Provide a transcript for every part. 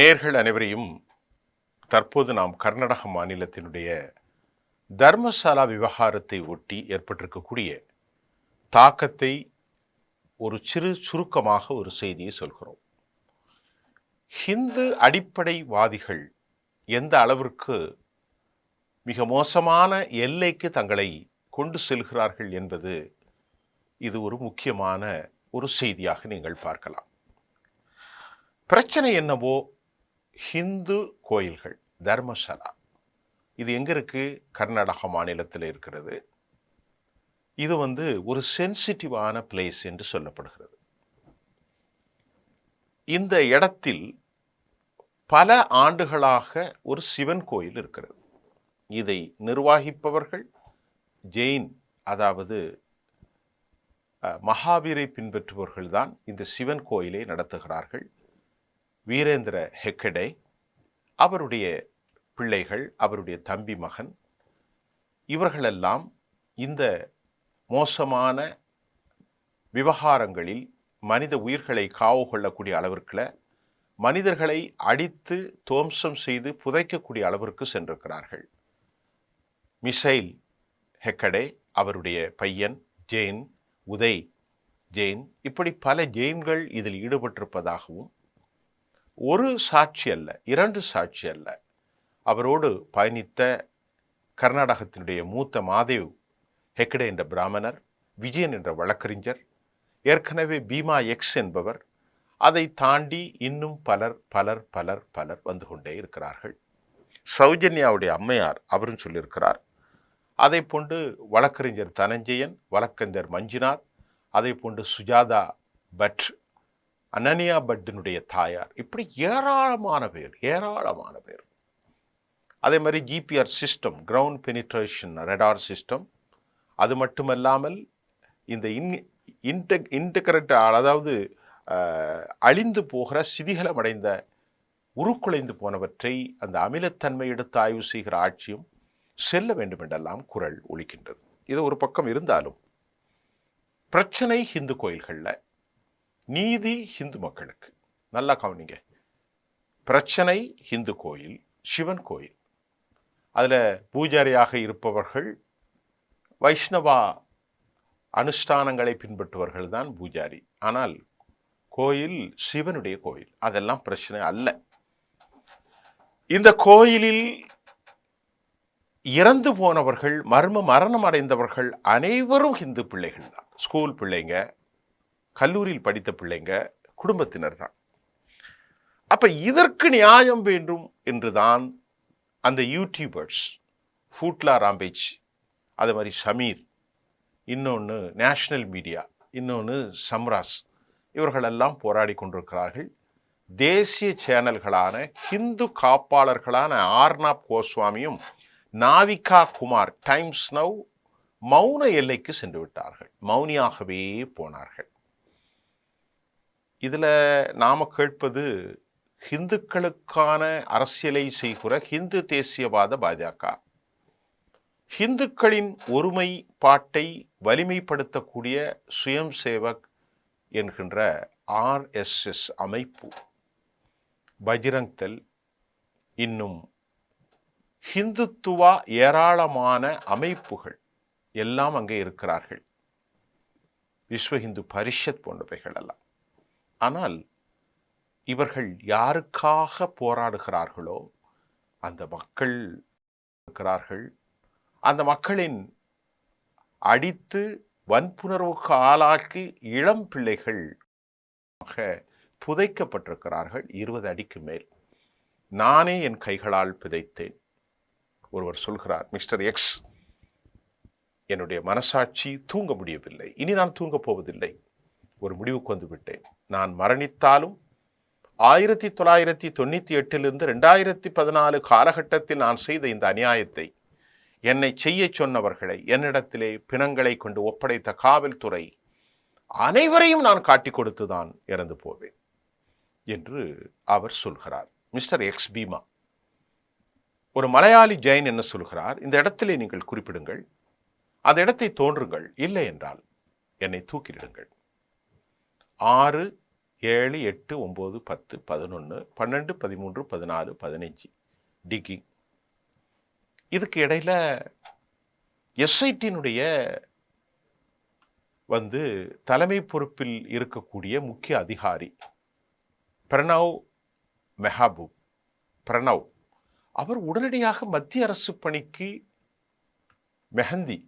நேர்கள் அனைவரையும் தற்போது நாம் கர்நாடக மாநிலத்தினுடைய தர்மசாலா விவகாரத்தை ஒட்டி ஏற்பட்டிருக்கக்கூடிய தாக்கத்தை ஒரு சிறு சுருக்கமாக ஒரு செய்தியை சொல்கிறோம். ஹிந்து அடிப்படைவாதிகள் எந்த அளவிற்கு மிக மோசமான எல்லைக்கு தங்களை கொண்டு செல்கிறார்கள் என்பது இது ஒரு முக்கியமான ஒரு செய்தியாக நீங்கள் பார்க்கலாம். பிரச்சனை என்னவோ ஹிந்து கோயில்கள் தர்மசாலா. இது எங்கே இருக்குது கர்நாடகா மாநிலத்தில் இருக்கிறது. இது வந்து ஒரு சென்சிட்டிவான பிளேஸ் என்று சொல்லப்படுகிறது. இந்த இடத்தில் பல ஆண்டுகளாக ஒரு சிவன் கோயில் இருக்கிறது. இதை நிர்வாகிப்பவர்கள் ஜெயின் அதாவது மகாவீரை பின்பற்றுபவர்கள் தான் இந்த சிவன் கோயிலை நடத்துகிறார்கள். வீரேந்திர ஹெக்கடே அவருடைய பிள்ளைகள் அவருடைய தம்பி மகன் இவர்களெல்லாம் இந்த மோசமான விவகாரங்களில் மனித உயிர்களை காவு கொள்ளக்கூடிய அளவிற்குல மனிதர்களை அடித்து துவம்சம் செய்து புதைக்கக்கூடிய அளவிற்கு சென்றிருக்கிறார்கள். மிசைல் ஹெக்கடே அவருடைய பையன் ஜெயின் உதய் ஜெயின் இப்படி பல ஜெயின்கள் இதில் ஈடுபட்டிருப்பதாகவும் ஒரு சாட்சி அல்ல இரண்டு சாட்சி அல்ல. அவரோடு பயணித்த கர்நாடகத்தினுடைய மூத்த மாதேவ் ஹெக்கடே என்ற பிராமணர் விஜயன் என்ற வழக்கறிஞர் ஏற்கனவே பீமா எக்ஸ் என்பவர் அதை தாண்டி இன்னும் பலர் பலர் பலர் பலர் வந்து கொண்டே இருக்கிறார்கள். சௌஜன்யாவுடைய அம்மையார் அவரும் சொல்லியிருக்கிறார் அதை போன்று வழக்கறிஞர் தனஞ்சயன் வழக்கறிஞர் மஞ்சுநாத் அதை போன்று சுஜாதா பட் அனனியா பட்டினுடைய தாயார். இப்படி ஏராளமான பேர் ஏராளமான பேர். அதே மாதிரி GPR system ground penetration radar system அது மட்டுமல்லாமல் இந்த இன் இன்டெக் இன்டகிரேட் அதாவது அழிந்து போகிற சிதிகலமடைந்த உருக்குலைந்து போனவற்றை அந்த அமிலத்தன்மை எடுத்து ஆய்வு செய்கிற ஆட்சியும் செல்ல வேண்டும் என்றெல்லாம் குரல் ஒழிக்கின்றது இது ஒரு பக்கம் இருந்தாலும் பிரச்சனை ஹிந்து கோயில்களில் நீதி ஹிந்து மக்களுக்கு. நல்லா கவனிங்க. பிரச்சனை ஹிந்து கோயில் சிவன் கோயில். அதில் பூஜாரியாக இருப்பவர்கள் வைஷ்ணவா அனுஷ்டானங்களை பின்பற்றுவர்கள் தான் பூஜாரி. ஆனால் கோயில் சிவனுடைய கோயில். அதெல்லாம் பிரச்சனை அல்ல. இந்த கோயிலில் இறந்து போனவர்கள் மர்ம மரணம் அடைந்தவர்கள் அனைவரும் ஹிந்து பிள்ளைகள் தான். ஸ்கூல் பிள்ளைங்க கல்லூரியில் படித்த பிள்ளைங்க குடும்பத்தினர் தான் அப்போ இதற்கு நியாயம் வேண்டும் என்று தான் அந்த யூடியூபர்ஸ் ஃபூட்லா ராம்பேஜ் அது மாதிரி சமீர் இன்னொன்று நேஷ்னல் மீடியா இன்னொன்று சம்ராஸ் இவர்களெல்லாம் போராடி கொண்டிருக்கிறார்கள். தேசிய சேனல்களான ஹிந்து காப்பாளர்களான ஆர்னாப் கோஸ்வாமியும் நாவிகா குமார் டைம்ஸ் நவ் மௌன எல்லைக்கு சென்று விட்டார்கள். மௌனியாகவே போனார்கள். இதில் நாம் கேட்பது ஹிந்துக்களுக்கான அரசியலை செய்கிற ஹிந்து தேசியவாத பாஜக. ஹிந்துக்களின் ஒருமைப்பாட்டை வலிமைப்படுத்தக்கூடிய சுயம் சேவக் என்கின்ற ஆர்எஸ்எஸ் அமைப்பு பஜ்ரங் இன்னும் ஹிந்துத்துவா ஏராளமான அமைப்புகள் எல்லாம் அங்கே இருக்கிறார்கள். விஸ்வ ஹிந்து பரிஷத் போன்றவைகள் எல்லாம் ஆனால் இவர்கள் யாருக்காக போராடுகிறார்களோ அந்த மக்கள் இருக்கிறார்கள். அந்த மக்களின் அடித்து வன்புணர்வுக்கு ஆளாக்கி இளம் பிள்ளைகள் புதைக்கப்பட்டிருக்கிறார்கள் இருபது அடிக்கு மேல். நானே என் கைகளால் பிதைத்தேன் ஒருவர் சொல்கிறார் மிஸ்டர் எக்ஸ் என்னுடைய மனசாட்சி தூங்க முடியவில்லை. இனி நான் தூங்கப் போவதில்லை. ஒரு முடிவுக்கு வந்துவிட்டேன் நான் மரணித்தாலும் ஆயிரத்தி தொள்ளாயிரத்தி தொண்ணூற்றி எட்டிலிருந்து ரெண்டாயிரத்தி பதினாலு காலகட்டத்தில் நான் செய்த இந்த அநியாயத்தை என்னை செய்ய சொன்னவர்களை என்னிடத்திலே பிணங்களை கொண்டு ஒப்படைத்த காவல்துறை அனைவரையும் நான் காட்டி கொடுத்து தான் இறந்து போவேன் என்று அவர் சொல்கிறார். மிஸ்டர் எக்ஸ் பீமா ஒரு மலையாளி ஜெயின் என்ன சொல்கிறார்? இந்த இடத்திலே நீங்கள் குறிப்பிடுங்கள். அந்த இடத்தை தோன்றுங்கள். இல்லை என்றால் என்னை தூக்கிலிடுங்கள். ஆறு ஏழு எட்டு ஒம்பது பத்து பதினொன்று பன்னெண்டு பதிமூன்று பதினாலு பதினஞ்சு. டிகி இதுக்கு இடையில எஸ்ஐடியினுடைய வந்து தலைமை பொறுப்பில் இருக்கக்கூடிய முக்கிய அதிகாரி பிரணவ் மெஹாபூப் பிரணவ் அவர் உடனடியாக மத்திய அரசு பணிக்கு மெஹந்தி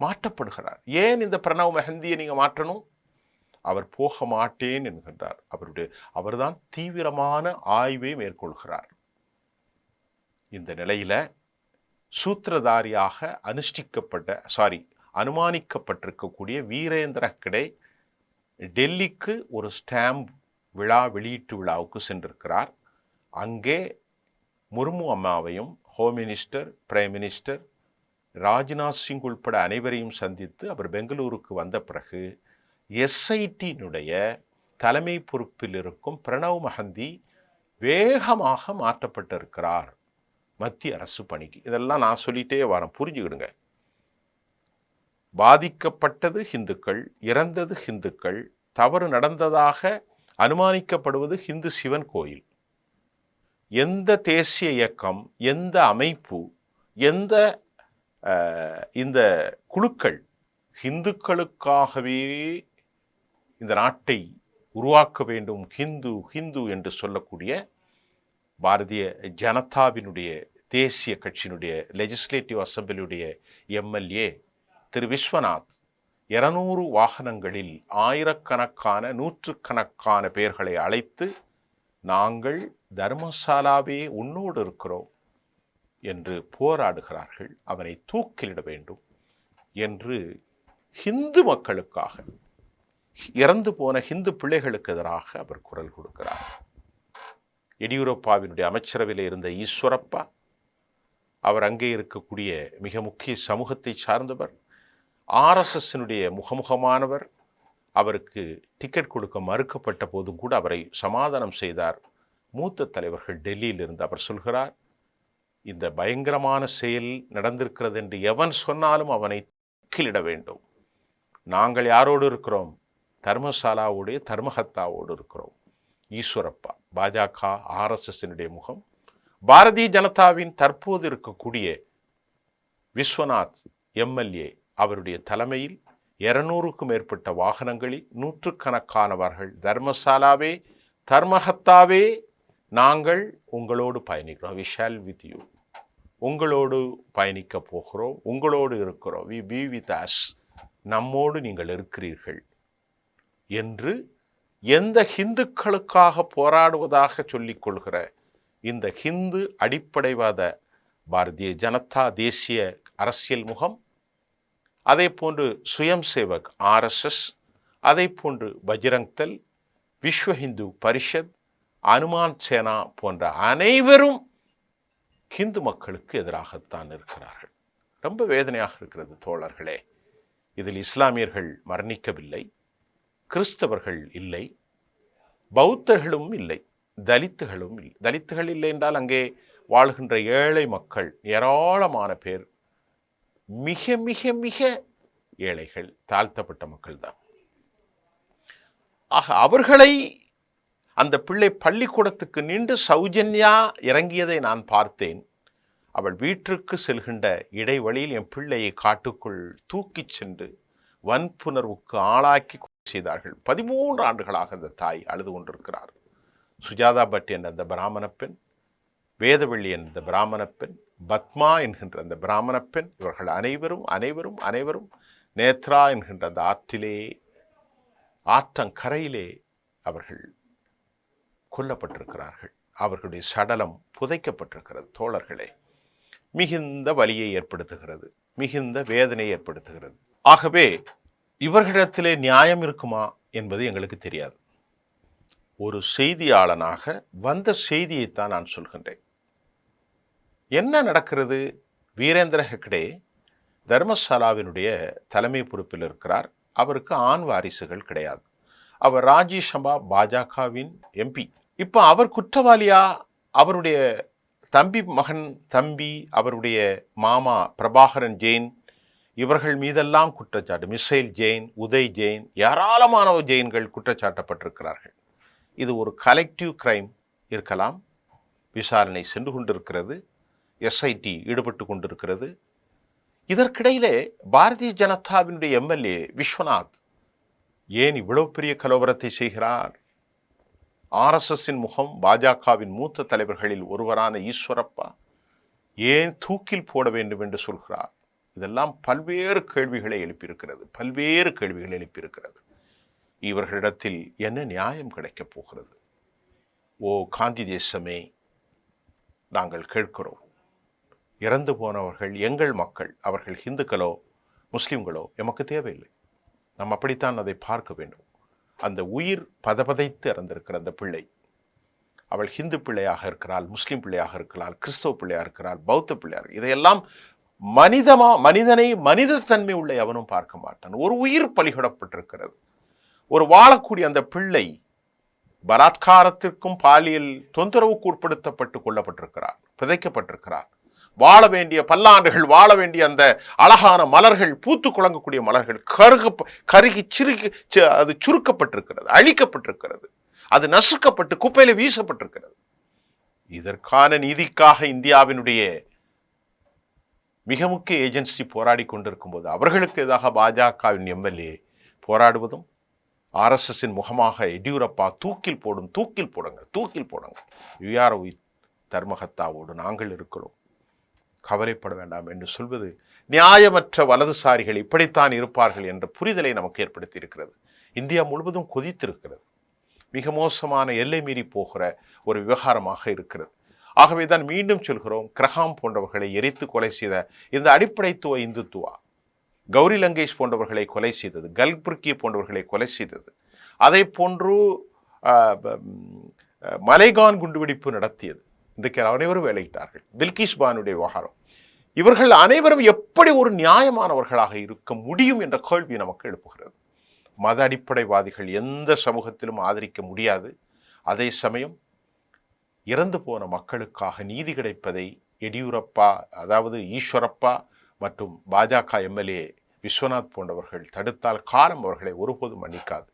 மாற்றப்படுகிறார். ஏன் இந்த பிரணவ் மெஹந்தியை நீங்கள் மாற்றணும்? அவர் போக மாட்டேன் என்கின்றார். அவருடைய அவர்தான் தீவிரமான ஆய்வை மேற்கொள்கிறார். இந்த நிலையில சூத்திரதாரியாக அனுஷ்டிக்கப்பட்ட சாரி அனுமானிக்கப்பட்டிருக்கக்கூடிய வீரேந்திர கிடை டெல்லிக்கு ஒரு ஸ்டாம்ப் விழா வெளியீட்டு விழாவுக்கு சென்றிருக்கிறார். அங்கே முர்மு அம்மாவையும் home minister prime minister Rajnath Singh உள்பட அனைவரையும் சந்தித்து அவர் பெங்களூருக்கு வந்த பிறகு எஸ்ஐடியினுடைய தலைமை பொறுப்பில் இருக்கும் பிரணவ் மஹந்தி வேகமாக மாற்றப்பட்டிருக்கிறார். மத்திய அரசு பணிக்கு. இதெல்லாம் நான் சொல்லிட்டே வரேன். புரிஞ்சுக்கிடுங்க. பாதிக்கப்பட்டது ஹிந்துக்கள் இறந்தது ஹிந்துக்கள் தவறு நடந்ததாக அனுமானிக்கப்படுவது ஹிந்து சிவன் கோயில். எந்த தேசிய இயக்கம் எந்த அமைப்பு எந்த இந்த குழுக்கள் ஹிந்துக்களுக்காகவே இந்த நாட்டை உருவாக்க வேண்டும் ஹிந்து ஹிந்து என்று சொல்லக்கூடிய பாரதிய ஜனதாவினுடைய தேசிய கட்சியினுடைய லெஜிஸ்லேட்டிவ் அசம்பிளியுடைய எம்எல்ஏ திரு விஸ்வநாத் இருநூறு வாகனங்களில் ஆயிரக்கணக்கான நூற்றுக்கணக்கான பேர்களை அழைத்து நாங்கள் தர்மசாலாவே உன்னோடு இருக்கிறோம் என்று போராடுகிறார்கள். அவனை தூக்கிலிட வேண்டும் என்று ஹிந்து மக்களுக்காக இறந்து போன ஹிந்து பிள்ளைகளுக்கு எதிராக அவர் குரல் கொடுக்கிறார். எடியூரப்பாவினுடைய அமைச்சரவையில் இருந்த ஈஸ்வரப்பா அவர் அங்கே இருக்கக்கூடிய மிக முக்கிய சமூகத்தை சார்ந்தவர் ஆர்எஸ்எஸ்னுடைய முகமுகமானவர் அவருக்கு டிக்கெட் கொடுக்க மறுக்கப்பட்ட போதும் கூட அவரை சமாதானம் செய்தார். மூத்த தலைவர்கள் டெல்லியில் இருந்து அவர் சொல்கிறார் இந்த பயங்கரமான செயல் நடந்திருக்கிறது என்று எவன் சொன்னாலும் அவனை தூக்கிலிட வேண்டும். நாங்கள் யாரோடு இருக்கிறோம்? தர்மசாலாவோடைய தர்மஹத்தாவோடு இருக்கிறோம். ஈஸ்வரப்பா பாஜக ஆர்எஸ்எஸ்னுடைய முகம். பாரதிய ஜனதாவின் தற்போது இருக்கக்கூடிய விஸ்வநாத் எம்எல்ஏ அவருடைய தலைமையில் இருநூறுக்கும் மேற்பட்ட வாகனங்களில் நூற்றுக்கணக்கானவர்கள் தர்மசாலாவே தர்மஹத்தாவே நாங்கள் உங்களோடு பயணிக்கிறோம். வி ஷால் வித் யூ உங்களோடு பயணிக்க போகிறோம். உங்களோடு இருக்கிறோம். வி பி வித் அஸ் நம்மோடு நீங்கள் இருக்கிறீர்கள். என்று எந்த ஹிந்துக்களுக்காக போராடுவதாக சொல்லிக் கொள்கிற இந்த ஹிந்து அடிப்படைவாத பாரதிய ஜனதா தேசிய அரசியல் முகம் அதே போன்று சுயம் சேவக் ஆர்எஸ்எஸ் அதே போன்று பஜ்ரங் தல் விஸ்வ ஹிந்து பரிஷத் அனுமான் சேனா போன்ற அனைவரும் ஹிந்து மக்களுக்கு எதிராகத்தான் இருக்கிறார்கள். ரொம்ப வேதனையாக இருக்கிறது தோழர்களே இதில் இஸ்லாமியர்கள் மரணிக்கவில்லை. கிறிஸ்தவர்கள் இல்லை பௌத்தர்களும் இல்லை தலித்துகளும் இல்லை. தலித்துகள் இல்லை என்றால் அங்கே வாழ்கின்ற ஏழை மக்கள் ஏராளமான பேர் மிக மிக மிக ஏழைகள் தாழ்த்தப்பட்ட மக்கள் தான் ஆக அவர்களை அந்த பிள்ளை பள்ளிக்கூடத்துக்கு நின்று சௌஜன்யா இறங்கியதை நான் பார்த்தேன். அவள் வீட்டிற்கு செல்கின்ற இடைவழியில் என் பிள்ளையை காட்டுக்குள் தூக்கிச் சென்று வன்புணர்வுக்கு ஆளாக்கி செய்தார்கள். பதிமூன்று ஆண்டுகளாக அந்த தாய் அழுது கொண்டிருக்கிறார். சுஜாதா பட் என்ற அந்த பிராமண பெண் வேதவள்ளி என்ற பிராமண பெண் பத்மா என்கின்ற அந்த பிராமண பெண் இவர்கள் அனைவரும் அனைவரும் அனைவரும் நேத்ரா என்கின்ற அந்த ஆற்றிலே ஆற்றங்கரையிலே அவர்கள் கொல்லப்பட்டிருக்கிறார்கள். அவர்களுடைய சடலம் புதைக்கப்பட்டிருக்கிறது தோழர்களே. மிகுந்த வலியை ஏற்படுத்துகிறது. மிகுந்த வேதனை ஏற்படுத்துகிறது. ஆகவே இவர்களிடத்திலே நியாயம் இருக்குமா என்பது எங்களுக்கு தெரியாது. ஒரு செய்தியாளனாக வந்த செய்தியைத்தான் நான் சொல்கின்றேன். என்ன நடக்கிறது? வீரேந்திர ஹெக்டே தர்மசாலாவினுடைய தலைமை பொறுப்பில் இருக்கிறார். அவருக்கு ஆண் வாரிசுகள் கிடையாது. அவர் ராஜ்யசபா பாஜகவின் எம்பி. இப்போ அவர் குற்றவாளியா? அவருடைய தம்பி மகன் தம்பி அவருடைய மாமா பிரபாகரன் ஜெயின் இவர்கள் மீதெல்லாம் குற்றச்சாட்டு. மிசைல் ஜெயின் உதய் ஜெயின் ஏராளமான ஜெயின்கள் குற்றச்சாட்டப்பட்டிருக்கிறார்கள். இது ஒரு கலெக்டிவ் கிரைம் இருக்கலாம். விசாரணை சென்று கொண்டிருக்கிறது. எஸ்ஐடி ஈடுபட்டு கொண்டிருக்கிறது. இதற்கிடையிலே பாரதிய ஜனதாவினுடைய எம்எல்ஏ விஸ்வநாத் ஏன் இவ்வளவு பெரிய கலவரத்தை செய்கிறார்? ஆர்எஸ்எஸ்ஸின் முகம் பாஜகவின் மூத்த தலைவர்களில் ஒருவரான ஈஸ்வரப்பா ஏன் தூக்கில் போட வேண்டும் என்று சொல்கிறார்? இதெல்லாம் பல்வேறு கேள்விகளை எழுப்பியிருக்கிறது பல்வேறு கேள்விகளை எழுப்பியிருக்கிறது. இவர்களிடத்தில் என்ன நியாயம் கிடைக்கப் போகிறது? ஓ காந்தி தேசமே நாங்கள் கேட்கிறோம். இறந்து போனவர்கள் எங்கள் மக்கள் அவர்கள் ஹிந்துக்களோ முஸ்லீம்களோ எமக்கு தேவையில்லை. நாம் அப்படித்தான் அதை பார்க்க வேண்டும். அந்த உயிர் பதபதைத்து இறந்திருக்கிற அந்த பிள்ளை அவள் ஹிந்து பிள்ளையாக இருக்கிறாள் முஸ்லீம் பிள்ளையாக இருக்கிறாள் கிறிஸ்தவ பிள்ளையாக இருக்கிறாள் பௌத்த பிள்ளையாக இதையெல்லாம் மனிதமா மனிதனை மனிதத்தன்மை உள்ள எவனும் பார்க்க மாட்டான். ஒரு உயிர் பலிகடப்பட்டிருக்கிறது. ஒரு வாழக்கூடிய அந்த பிள்ளை பலாத்காரத்திற்கும் பாலியல் தொந்தரவுக்கு உட்படுத்தப்பட்டு கொல்லப்பட்டிருக்கிறார் பிதைக்கப்பட்டிருக்கிறார். வாழ வேண்டிய பல்லாண்டுகள் வாழ வேண்டிய அந்த அழகான மலர்கள் பூத்து குழங்கக்கூடிய மலர்கள் கருக கருகி சிறுகி அது சுருக்கப்பட்டிருக்கிறது அழிக்கப்பட்டிருக்கிறது. அது நசுக்கப்பட்டு குப்பையில் வீசப்பட்டிருக்கிறது. இதற்கான நீதிக்காக இந்தியாவினுடைய மிக முக்கிய ஏஜென்சி போராடி கொண்டிருக்கும் போது அவர்களுக்கு எதிராக பாஜகவின் எம்எல்ஏ போராடுவதும் ஆர்எஸ்எஸ்ஸின் முகமாக எடியூரப்பா தூக்கில் போடும் தூக்கில் போடுங்க தூக்கில் போடுங்க யுஆர் உயிர் தர்மகத்தாவோடு நாங்கள் இருக்கிறோம். கவலைப்பட வேண்டாம் என்று சொல்வது நியாயமற்ற வலதுசாரிகள் இப்படித்தான் இருப்பார்கள் என்ற புரிதலை நமக்கு ஏற்படுத்தி இருக்கிறது இந்தியா முழுவதும் கொதித்திருக்கிறது. மிக மோசமான எல்லை மீறி போகிற ஒரு விவகாரமாக இருக்கிறது. ஆகவே தான் மீண்டும் சொல்கிறோம் கிரகாம் போன்றவர்களை எரித்து கொலை செய்த இந்த அடிப்படைத்துவ இந்துத்துவா கௌரி லங்கேஷ் போன்றவர்களை கொலை செய்தது கல்புர்கி போன்றவர்களை கொலை செய்தது. அதை போன்று மலைகான் குண்டுவெடிப்பு நடத்தியது. இன்றைக்கு அனைவரும் வேலையிட்டார்கள். பில்கிஷ் பானுடைய விவகாரம். இவர்கள் அனைவரும் எப்படி ஒரு நியாயமானவர்களாக இருக்க முடியும் என்ற கேள்வி நமக்கு எழுப்புகிறது. மத அடிப்படைவாதிகள் எந்த சமூகத்திலும் ஆதரிக்க முடியாது. அதே சமயம் இறந்து போன மக்களுக்காக நீதி கிடைப்பதை எடியூரப்பா அதாவது ஈஸ்வரப்பா மற்றும் பாஜக எம்எல்ஏ விஸ்வநாத் போன்றவர்கள் தடுத்தால் காலம் அவர்களை ஒருபோதும் மன்னிக்காது.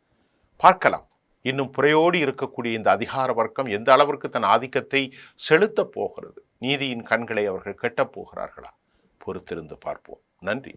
பார்க்கலாம். இன்னும் புறையோடு இருக்கக்கூடிய இந்த அதிகார வர்க்கம் எந்த அளவிற்கு தன் ஆதிக்கத்தை செலுத்தப் போகிறது? நீதியின் கண்களை அவர்கள் கெட்டப் போகிறார்களா? பொறுத்திருந்து பார்ப்போம். நன்றி.